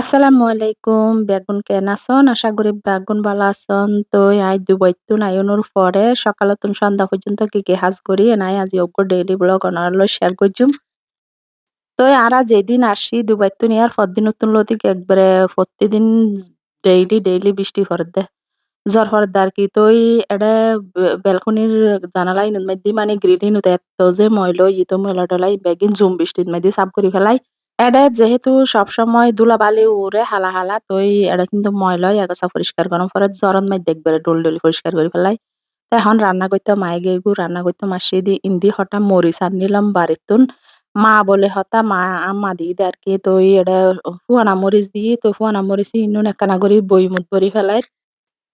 আসসালামু আলাইকুম। বেগুন কেন আছন? আশা করি বেগুন ভালো আছন। তো আই দুবাইতুন আইনুর পরে সকালতুন সন্ধ্যা পর্যন্ত কি কি হাজ করি নাই আজি ওগো ডেইলি ব্লগ অনারলো শেয়ার করছুম তো আরা যেদিন আসি দুবাইতুন ইয়ার পরদিনতুন লতিক একবারে প্রতিদিন ডেইলি ডেইলি বৃষ্টি পড়ে জ্বর পড়ে আর কি। তো এটা বেলকনির জানালাই মধ্যে মানে গ্রিলিন এত যে ময়লো, ইতো ময়লা টলাই বেগিন জুম বৃষ্টির মধ্যে সাফ করে এডে যেহেতু সবসময় ধুলাবালি উড়ে হালা হালা তই এটা কিন্তু ময়লাই আগসা পরিষ্কার গরম পরে জ্বরন মাই দেখবে ডল ডলি পরিষ্কার করে ফেলাই। তো এখন রান্না করতে মায়ে গেগু রান্না করতে মাসি দি, ইন্দি হটা মরিচ আনিলাম বাড়িতুন মা বলে হতা, মা, আম্মা দি আর কি, তো এটা ফুয়ানা মরিচ দিয়ে তো ফুয়ানা মরিচ ইনুন একখানা করে বই মুদ ভরি ফেলাই।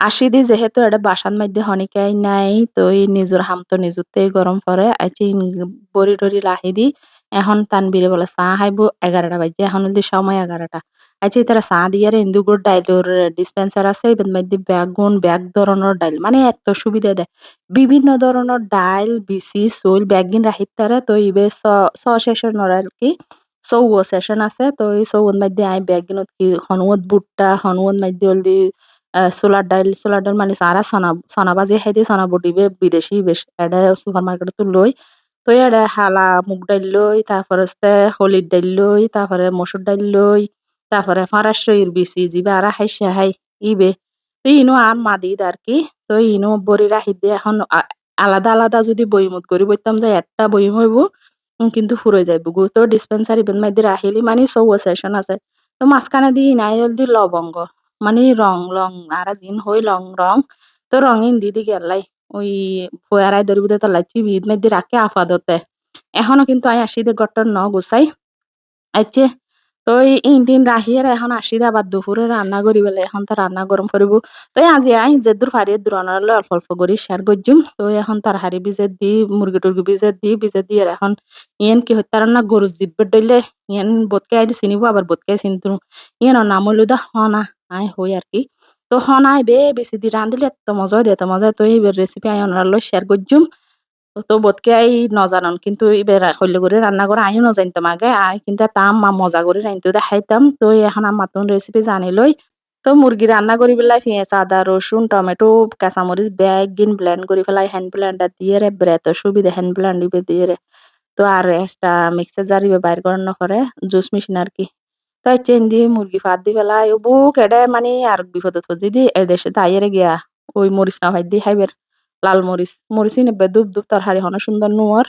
আসি দি যেহেতু এটা বাসার মধ্যে হনিকাই নাই, তো এই নিজের হাম তো নিজুতেই গরম পরে আইছি বড়ি টরি লাহি দি। এখন তানবিরে বলে, চা খাইব এগারোটা বাজে, এখন যদি সময় এগারোটা। আচ্ছা তারা চা দিয়ে ইন্দুগুর ডাইলর ডিসপেন্সার আছে মধ্যে বেগুন ব্যাগ ধরনের ডাইল মানে এত সুবিধা দেয়। বিভিন্ন ধরনের ডাইল বিসি চুল ব্যাগিন রাখিত তারা, তো ইবে ছ সেশন আর কি চৌ সেশন আছে, তো এই চৌর মধ্যে আই ব্যাগিনত কি হনুয়ত বুটটা হনুয়ত মধ্যে হলদি সোলার ডাইল সোলার ডাইল মানে সারা সনা সনা বাজে খাই দিয়ে সনা বুটিবে বিদেশি বেশ এটা সুপার মার্কেটে তো লই তো এড়ে হালা, মুগ ডাইল লই তারপরে হলির ডাইল লই তারপরে মসুর ডাইল লই তারপরে ফারাসইর বিচি জিবে আর হাইসা হাই, ইবে। তো ইনো আম মাদিদ আর কি তো ইনো বড়ি রাখি দিয়ে এখন আলাদা আলাদা যদি বইমুত করি বইতাম যে একটা বইম হইব কিন্তু ফুরই যাইব গু। তো ডিসপেন্সারি বেন মাইদি রাখিলি মানে সৌ সেশন আছে। তো মাঝখানে দি নাই দি লবঙ্গ মানে রং লং আর জিন হই লং রং তো রঙিন দিদি গেলাই ওই ফয়ারাই দরিবিদে তো লাইছি বিদ মেদি রাখে আফাদতে। এখনও কিন্তু আই আসি দে গট্টর ন গুছাই। আইছে তো এই দিন রাহিয়ার এখন আসি দে আবার দুপুরে রান্না করি বলে এখন তো রান্না গরম করিব। তো আজি আই যে দূর ফারি দূর অনারলে অল্প অল্প করে শেয়ার করছুম তো এখন তার হারি বিজে দি মুরগি টুরগি বিজে দি বিজে দি দিয়ে এখন ইয়েন কি হইতার না গরু জিব্বে ডইলে ইয়েন বোতকে আইডি চিনিব আবার বোতকে চিনতু ইয়েন নাম হইল দা হনা আই হই আর কি। তো হনাই বে, বেশি দি রান্ধিলে এত মজা এত মজা তো এই রেসিপি আই অনারলে শেয়ার করছুম তো বোধকে আই নজানন, কিন্তু এবার হইলে করে রান্না করে আইও নজানতাম আগে আই কিন্তু তাম মা মজা করে রাইনতে দেখাইতাম। তো এখন আমার নতুন রেসিপি জানি লই। তো মুরগি রান্না করি পেলাই পেঁয়াজ, আদা, রসুন, টমেটো, কাঁচামরিচ ব্যাগ গিন ব্লেন্ড করে ফেলাই হ্যান্ড ব্লেন্ডার দিয়ে রে ব্রেত সুবিধা হ্যান্ড ব্লেন্ড দিয়ে রে। তো আর একটা মিক্সার জারিবে বাইর করানো করে জুস মেশিন আর কি। তো চেন দিয়ে মুরগি ফাঁদ দি ফেলায় ও বুক এডে মানে আর বিপদত ফজি দি এদেশে দেশে তাইয়েরে গিয়া ওই মরিচ না ভাই দি হাইবের লাল মরিচ। মরিচ নেবে দুব দুব তরকারি হন সুন্দর নুয়ার।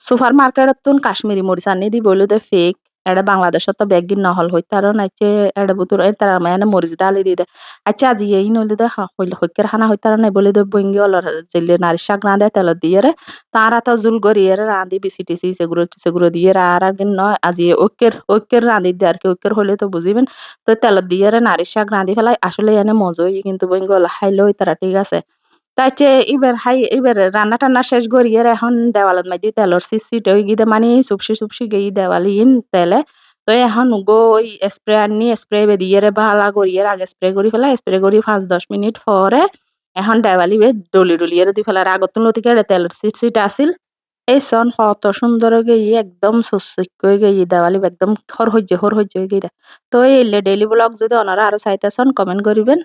সুপার মার্কেটত তুন কাশ্মীরি মরিচ আনি দি দে ফেক এটা বাংলাদেশত তো ব্যাগিন নহল। হইতে আর নাইছে এটা বুতুর এর তারা মানে মরিচ ডালি দি দে। আচ্ছা আজি এই নইলে দে হইকের খানা হইতে আর নাই, বলে দে বঙ্গি অলর জেলে নারী শাক রাঁধে তেল দিয়ে রে তারা তো জুল গড়ি এর রাঁধি বিসি টিসি সেগুলো সেগুলো দিয়ে আর আর কিন নয় আজি ঐক্যের ঐক্যের রাঁধি দিয়ে আর কি ঐক্যের হইলে তো বুঝিবেন তো তেল দিয়ে রে নারী শাক রাঁধি ফেলাই আসলে এনে মজই কিন্তু বঙ্গি ওলা খাইলে তারা ঠিক আছে। তাইছে এবার হাই, এবার রান্না টান্না শেষ করিয়ে এখন দেওয়ালত মাঝে তেলর সিসি টই গিয়ে মানে চুপসি চুপসি গিয়ে দেওয়ালি ইন তেলে। তো এখন গো ওই স্প্রে আনি স্প্রে বেরিয়ে ভালা করিয়ে আগে স্প্রে করি ফেলা, স্প্রে করি পাঁচ, দশ মিনিট পরে এখন দেওয়ালি বে ডলি ডলিয়ে দি ফেলার আগত লতিকে তেলর সিট আসিল। এই সন কত সুন্দর গিয়ে একদম সুসুক করে গিয়ে দেওয়ালি একদম হর হইছে হর হইছে গিয়ে তো এই ডেইলি ব্লগ যদি ওনারা আরও চাইতেছন, কমেন্ট করিবেন।